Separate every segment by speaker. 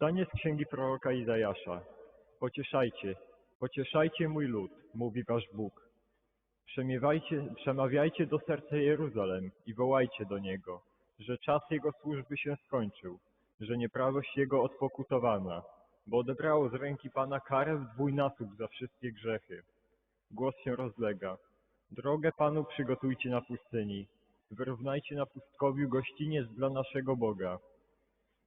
Speaker 1: Czytanie z księgi proroka Izajasza. Pocieszajcie, pocieszajcie mój lud, mówi wasz Bóg. Przemawiajcie do serca Jeruzalem i wołajcie do niego, że czas jego służby się skończył, że nieprawość jego odpokutowana, bo odebrało z ręki Pana karę w dwójnasób za wszystkie grzechy. Głos się rozlega. Drogę Panu przygotujcie na pustyni. Wyrównajcie na pustkowiu gościniec dla naszego Boga.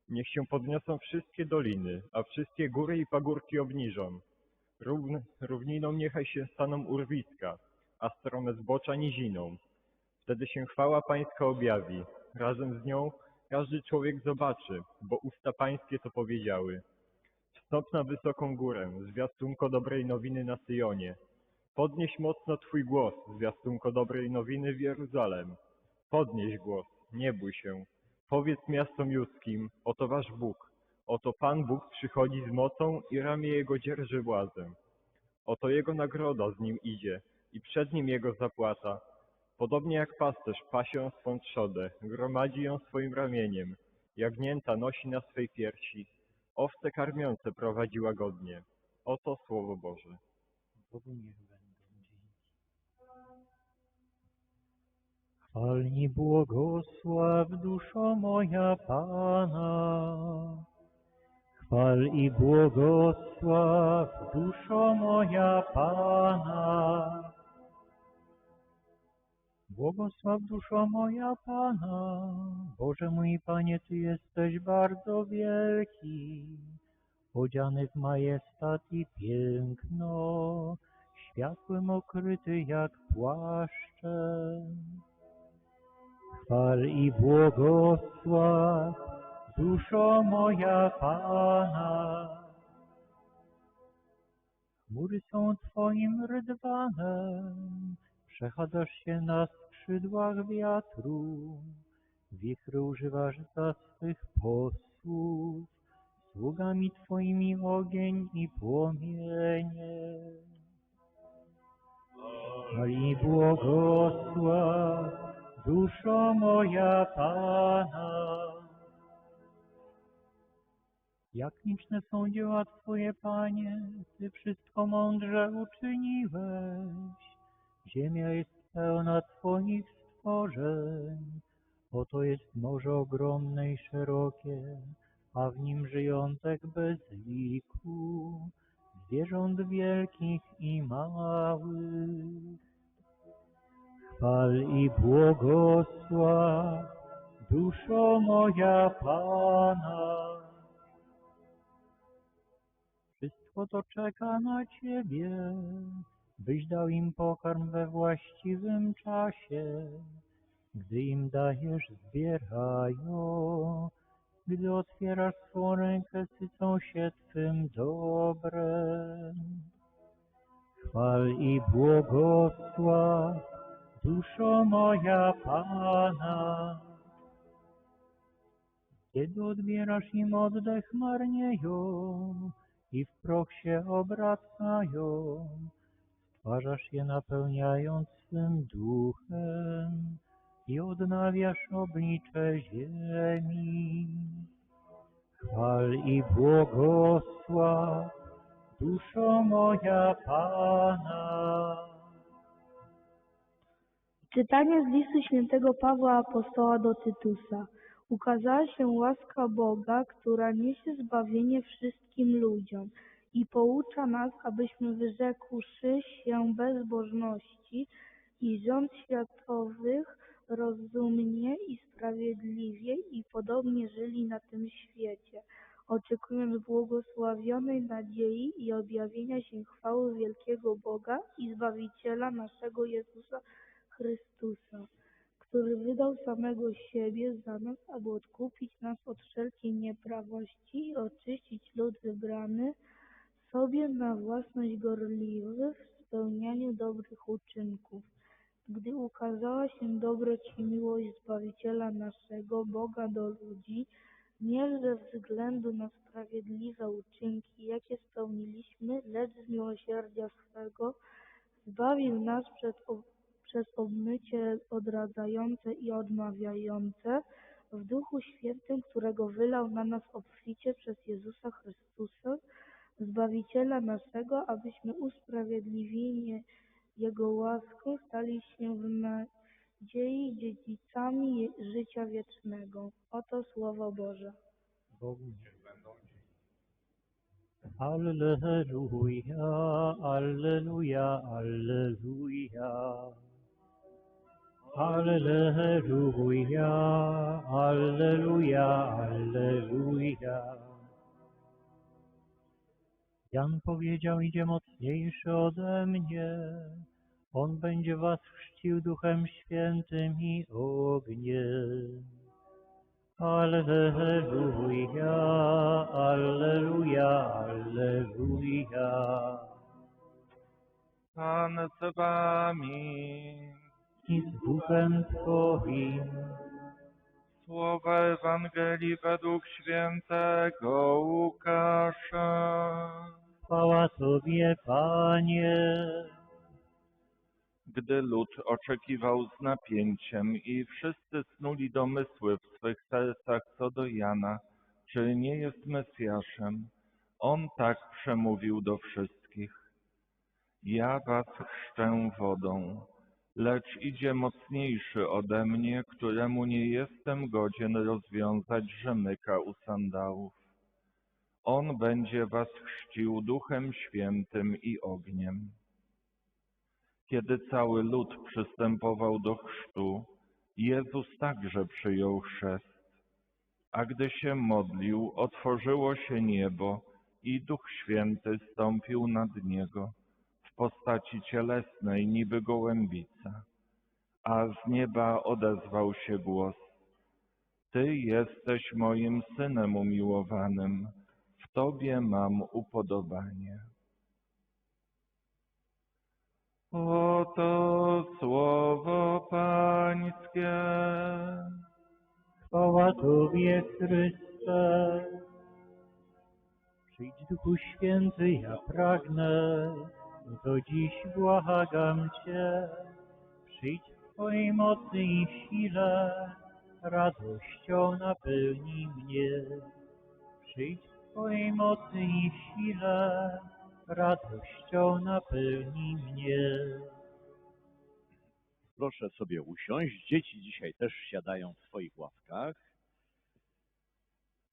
Speaker 1: Niech się podniosą wszystkie doliny, a wszystkie góry i pagórki obniżą. Równ, równiną niechaj się staną urwiska, a strome zbocza niziną. Wtedy się chwała Pańska objawi. Razem z nią każdy człowiek zobaczy, bo usta Pańskie to powiedziały. Wstąp na wysoką górę, zwiastunko dobrej nowiny na Syjonie. Podnieś mocno Twój głos, zwiastunko dobrej nowiny w Jeruzalem. Podnieś głos, nie bój się. Powiedz miastom judzkim, oto wasz Bóg. Oto Pan Bóg przychodzi z mocą i ramię Jego dzierży władzę. Oto Jego nagroda z Nim idzie i przed Nim Jego zapłata. Podobnie jak pasterz pasie swą trzodę, gromadzi ją swoim ramieniem. Jagnięta nosi na swej piersi. Owce karmiące prowadzi łagodnie. Oto Słowo Boże.
Speaker 2: Bogu niech Chwalni błogosław duszo moja Pana. Chwal i błogosław duszo moja Pana. Błogosław duszo moja Pana. Boże mój Panie, Ty jesteś bardzo wielki odziany w majestat i piękno, światłem okryty jak płaszczem. Chwal i błogosław, duszo moja Pana. Chmury są Twoim rydwanem, przechadzasz się na skrzydłach wiatru, wichry używasz za swych posłów, sługami Twoimi ogień i płomienie. No i błogosław, duszo moja Pana. Jak liczne są dzieła Twoje, Panie, Ty wszystko mądrze uczyniłeś. Ziemia jest pełna Twoich stworzeń. Oto jest morze ogromne i szerokie, a w nim żyjących bez liku, zwierząt wielkich i małych. Chwal i błogosław, duszo moja Pana. Wszystko to czeka na Ciebie, byś dał im pokarm we właściwym czasie. Gdy im dajesz, zbierają, gdy otwierasz swą rękę, sycą się Twym dobrem. Chwal i błogosław, duszo moja Pana. Kiedy odbierasz im oddech, marnieją i w proch się obracają. Stwarzasz je napełniając swym duchem i odnawiasz oblicze ziemi. Chwal i błogosław, duszo moja Pana.
Speaker 3: Czytanie z listu świętego Pawła Apostoła do Tytusa. Ukazała się łaska Boga, która niesie zbawienie wszystkim ludziom i poucza nas, abyśmy wyrzekłszy się bezbożności i rząd światowych rozumnie i sprawiedliwie i podobnie żyli na tym świecie, oczekując błogosławionej nadziei i objawienia się chwały wielkiego Boga i Zbawiciela naszego Jezusa Chrystusa, który wydał samego siebie za nas, aby odkupić nas od wszelkiej nieprawości i oczyścić lud wybrany sobie na własność gorliwy w spełnianiu dobrych uczynków. Gdy ukazała się dobroć i miłość Zbawiciela naszego, Boga do ludzi, nie ze względu na sprawiedliwe uczynki, jakie spełniliśmy, lecz z miłosierdzia swego, zbawił nas przed, przez obmycie odradzające i odmawiające w Duchu Świętym, którego wylał na nas obficie przez Jezusa Chrystusa, Zbawiciela naszego, abyśmy usprawiedliwieni Jego łaską stali się w nadziei dziedzicami życia wiecznego. Oto Słowo Boże.
Speaker 2: Bogu Alleluja, Alleluja, Alleluja. Alleluja, Alleluja, Alleluja. Jan powiedział, idzie mocniejszy ode mnie. On będzie was chrzcił Duchem Świętym i ogniem. Alleluja, Alleluja, Alleluja.
Speaker 4: Pan z wami.
Speaker 2: I z Duchem Twoim.
Speaker 4: Słowa Ewangelii według świętego Łukasza.
Speaker 2: Chwała Tobie, Panie.
Speaker 4: Gdy lud oczekiwał z napięciem i wszyscy snuli domysły w swych sercach co do Jana, czy nie jest Mesjaszem, on tak przemówił do wszystkich. Ja was chrzczę wodą, lecz idzie mocniejszy ode mnie, któremu nie jestem godzien rozwiązać rzemyka u sandałów. On będzie was chrzcił Duchem Świętym i ogniem. Kiedy cały lud przystępował do chrztu, Jezus także przyjął chrzest. A gdy się modlił, otworzyło się niebo i Duch Święty stąpił nad niego w postaci cielesnej, niby gołębica. A z nieba odezwał się głos: Ty jesteś moim synem umiłowanym, w Tobie mam upodobanie. Oto słowo Pańskie.
Speaker 2: Chwała Tobie, Chryste. Przyjdź Duchu Święty, ja pragnę, to dziś błagam Cię. Przyjdź w Twojej mocy i sile, radością napełnij mnie. Przyjdź w Twojej mocy i sile, radością napełnij mnie.
Speaker 5: Proszę sobie usiąść. Dzieci dzisiaj też siadają w swoich ławkach.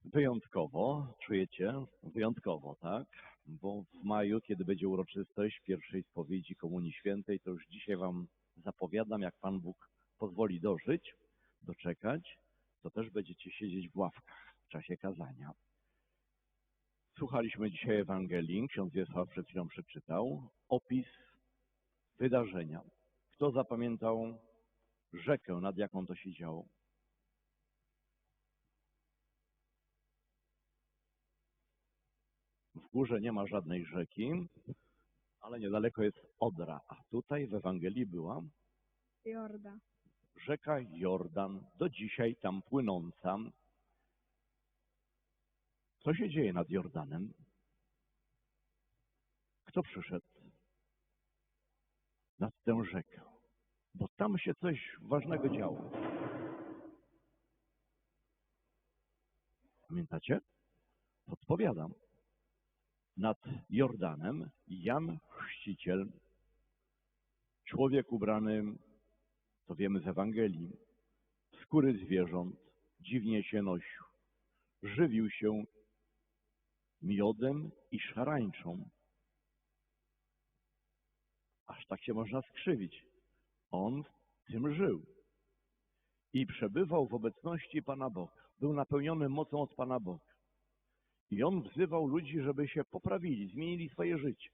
Speaker 5: Wyjątkowo, czujecie? Wyjątkowo, tak? Bo w maju, kiedy będzie uroczystość pierwszej spowiedzi Komunii Świętej, to już dzisiaj Wam zapowiadam, jak Pan Bóg pozwoli dożyć, doczekać, to też będziecie siedzieć w ławkach w czasie kazania. Słuchaliśmy dzisiaj Ewangelii, ksiądz Wiesław przed chwilą przeczytał, opis wydarzenia. Kto zapamiętał rzekę, nad jaką to się działo? Górze nie ma żadnej rzeki, ale niedaleko jest Odra, a tutaj w Ewangelii była
Speaker 3: Jorda.
Speaker 5: rzeka Jordan, do dzisiaj tam płynąca. Co się dzieje nad Jordanem? Kto przyszedł nad tę rzekę? Bo tam się coś ważnego działo. Pamiętacie? Podpowiadam. Nad Jordanem Jan Chrzciciel, człowiek ubrany to wiemy z Ewangelii, w skóry zwierząt, dziwnie się nosił. Żywił się miodem i szarańczą. Aż tak się można skrzywić. On w tym żył. I przebywał w obecności Pana Boga. Był napełniony mocą od Pana Boga. I on wzywał ludzi, żeby się poprawili, zmienili swoje życie.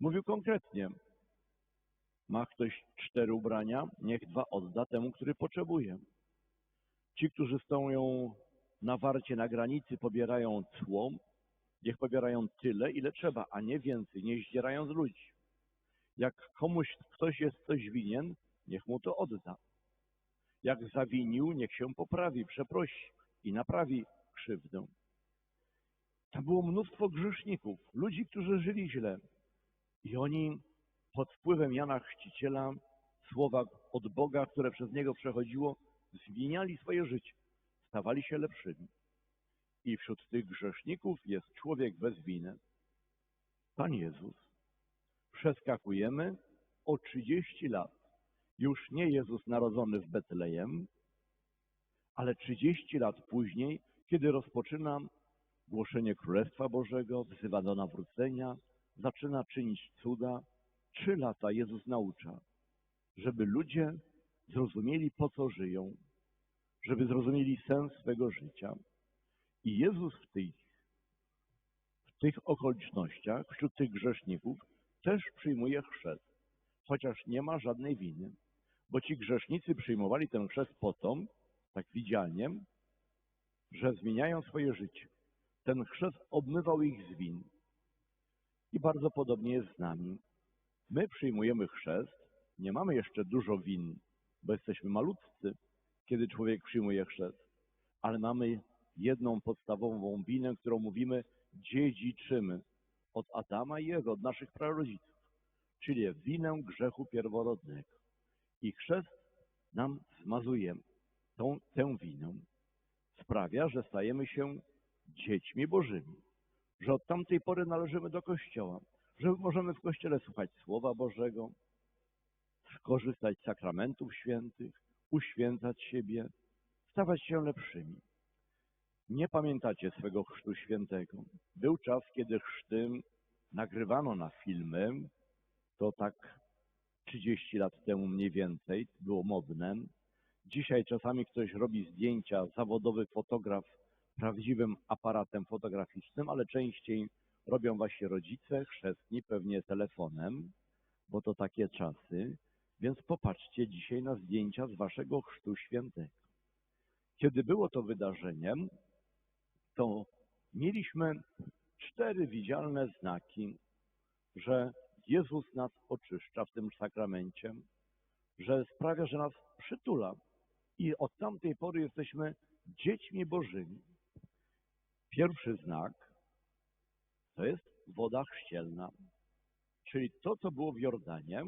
Speaker 5: Mówił konkretnie, ma ktoś cztery ubrania, niech dwa odda temu, który potrzebuje. Ci, którzy stoją na warcie na granicy, pobierają cło, niech pobierają tyle, ile trzeba, a nie więcej, nie zdzierając ludzi. Jak komuś ktoś jest coś winien, niech mu to odda. Jak zawinił, niech się poprawi, przeprosi i naprawi krzywdę. Tam było mnóstwo grzeszników, ludzi, którzy żyli źle. I oni pod wpływem Jana Chrzciciela, słowa od Boga, które przez niego przechodziło, zmieniali swoje życie, stawali się lepszymi. I wśród tych grzeszników jest człowiek bez winy, Pan Jezus. Przeskakujemy o 30 lat. Już nie Jezus narodzony w Betlejem, ale 30 lat później, kiedy rozpoczyna głoszenie Królestwa Bożego, wzywa do nawrócenia, zaczyna czynić cuda. Trzy lata Jezus naucza, żeby ludzie zrozumieli, po co żyją, żeby zrozumieli sens swego życia. I Jezus w tych, w tych okolicznościach, wśród tych grzeszników, też przyjmuje chrzest, chociaż nie ma żadnej winy, bo ci grzesznicy przyjmowali ten chrzest po to, tak widzialnie, że zmieniają swoje życie. Ten chrzest obmywał ich z win. I bardzo podobnie jest z nami. My przyjmujemy chrzest, nie mamy jeszcze dużo win, bo jesteśmy malutcy, kiedy człowiek przyjmuje chrzest, ale mamy jedną podstawową winę, którą mówimy dziedziczymy od Adama i Ewy, od naszych prarodziców, czyli winę grzechu pierworodnego. I chrzest nam zmazuje tą, tę winę. Sprawia, że stajemy się dziećmi Bożymi, że od tamtej pory należymy do Kościoła, że możemy w Kościele słuchać Słowa Bożego, skorzystać z sakramentów świętych, uświęcać siebie, stawać się lepszymi. Nie pamiętacie swego chrztu świętego. Był czas, kiedy chrzty nagrywano na filmy, to tak 30 lat temu mniej więcej, było modne. Dzisiaj czasami ktoś robi zdjęcia, zawodowy fotograf prawdziwym aparatem fotograficznym, ale częściej robią właśnie rodzice, chrzestni, pewnie telefonem, bo to takie czasy. Więc popatrzcie dzisiaj na zdjęcia z waszego chrztu świętego. Kiedy było to wydarzenie, to mieliśmy cztery widzialne znaki, że Jezus nas oczyszcza w tym sakramencie, że sprawia, że nas przytula i od tamtej pory jesteśmy dziećmi Bożymi. Pierwszy znak to jest woda chrzcielna, czyli to, co było w Jordanie,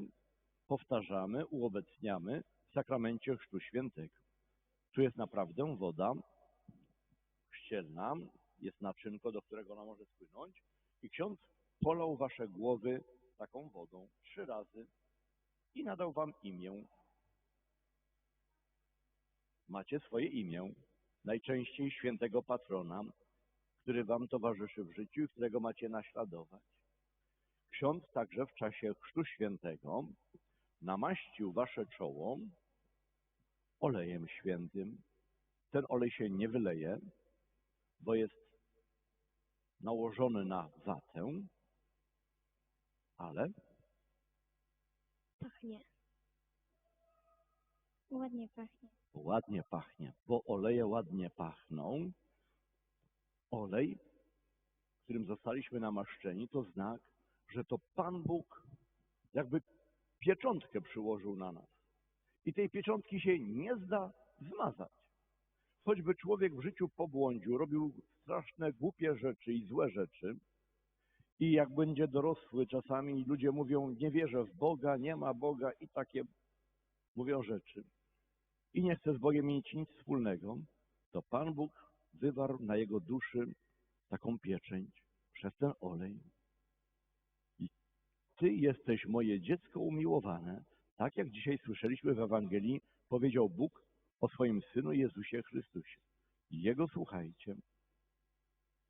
Speaker 5: powtarzamy, uobecniamy w sakramencie Chrztu Świętego. Tu jest naprawdę woda chrzcielna, jest naczynko, do którego ona może spłynąć i ksiądz polał wasze głowy taką wodą trzy razy i nadał wam imię. Macie swoje imię, najczęściej świętego patrona, który wam towarzyszy w życiu i którego macie naśladować. Ksiądz także w czasie Chrztu Świętego namaścił wasze czoło olejem świętym. Ten olej się nie wyleje, bo jest nałożony na watę, ale
Speaker 6: Pachnie. Ładnie pachnie.
Speaker 5: ładnie pachnie, bo oleje ładnie pachną. Olej, którym zostaliśmy namaszczeni, to znak, że to Pan Bóg jakby pieczątkę przyłożył na nas. I tej pieczątki się nie zda zmazać. Choćby człowiek w życiu pobłądził, robił straszne, głupie rzeczy i złe rzeczy, i jak będzie dorosły, czasami ludzie mówią, nie wierzę w Boga, nie ma Boga i takie mówią rzeczy. I nie chce z Bogiem mieć nic wspólnego, to Pan Bóg wywarł na jego duszy taką pieczęć przez ten olej. I Ty jesteś moje dziecko umiłowane, tak jak dzisiaj słyszeliśmy w Ewangelii, powiedział Bóg o swoim Synu Jezusie Chrystusie. Jego słuchajcie.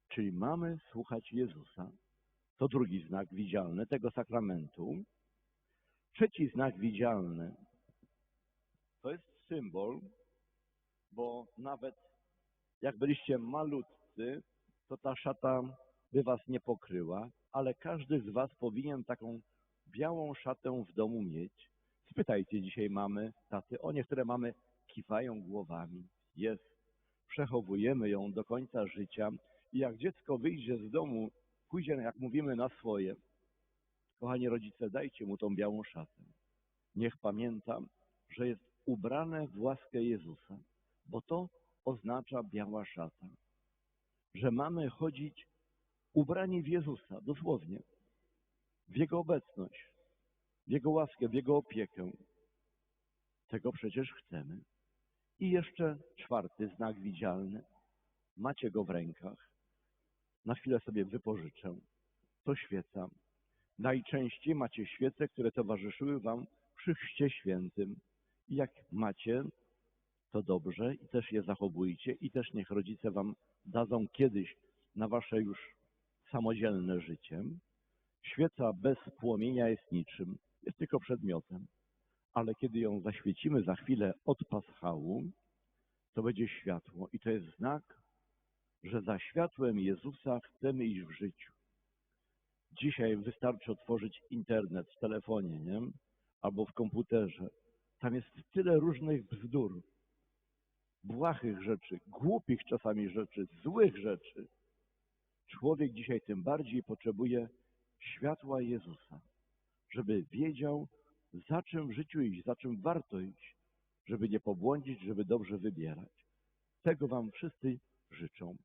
Speaker 5: Czyli mamy słuchać Jezusa. To drugi znak widzialny tego sakramentu. Trzeci znak widzialny to jest symbol, bo nawet jak byliście malutcy, to ta szata by was nie pokryła, ale każdy z was powinien taką białą szatę w domu mieć. Spytajcie dzisiaj mamy, taty, o niektóre mamy kiwają głowami. Jest. Przechowujemy ją do końca życia i jak dziecko wyjdzie z domu, pójdzie, jak mówimy, na swoje. Kochani rodzice, dajcie mu tą białą szatę. Niech pamięta, że jest ubrane w łaskę Jezusa, bo to oznacza biała szata. Że mamy chodzić ubrani w Jezusa, dosłownie, w Jego obecność, w Jego łaskę, w Jego opiekę. Tego przecież chcemy. I jeszcze czwarty znak widzialny. Macie go w rękach. Na chwilę sobie wypożyczę. To świeca. Najczęściej macie świece, które towarzyszyły wam przy chrzcie świętym. I jak macie, to dobrze i też je zachowujcie i też niech rodzice wam dadzą kiedyś na wasze już samodzielne życie. Świeca bez płomienia jest niczym, jest tylko przedmiotem, ale kiedy ją zaświecimy za chwilę od paschału, to będzie światło i to jest znak, że za światłem Jezusa chcemy iść w życiu. Dzisiaj wystarczy otworzyć internet w telefonie, nie? Albo w komputerze. Tam jest tyle różnych bzdur, błahych rzeczy, głupich czasami rzeczy, złych rzeczy. Człowiek dzisiaj tym bardziej potrzebuje światła Jezusa, żeby wiedział, za czym w życiu iść, za czym warto iść, żeby nie pobłądzić, żeby dobrze wybierać. Tego Wam wszyscy życzą.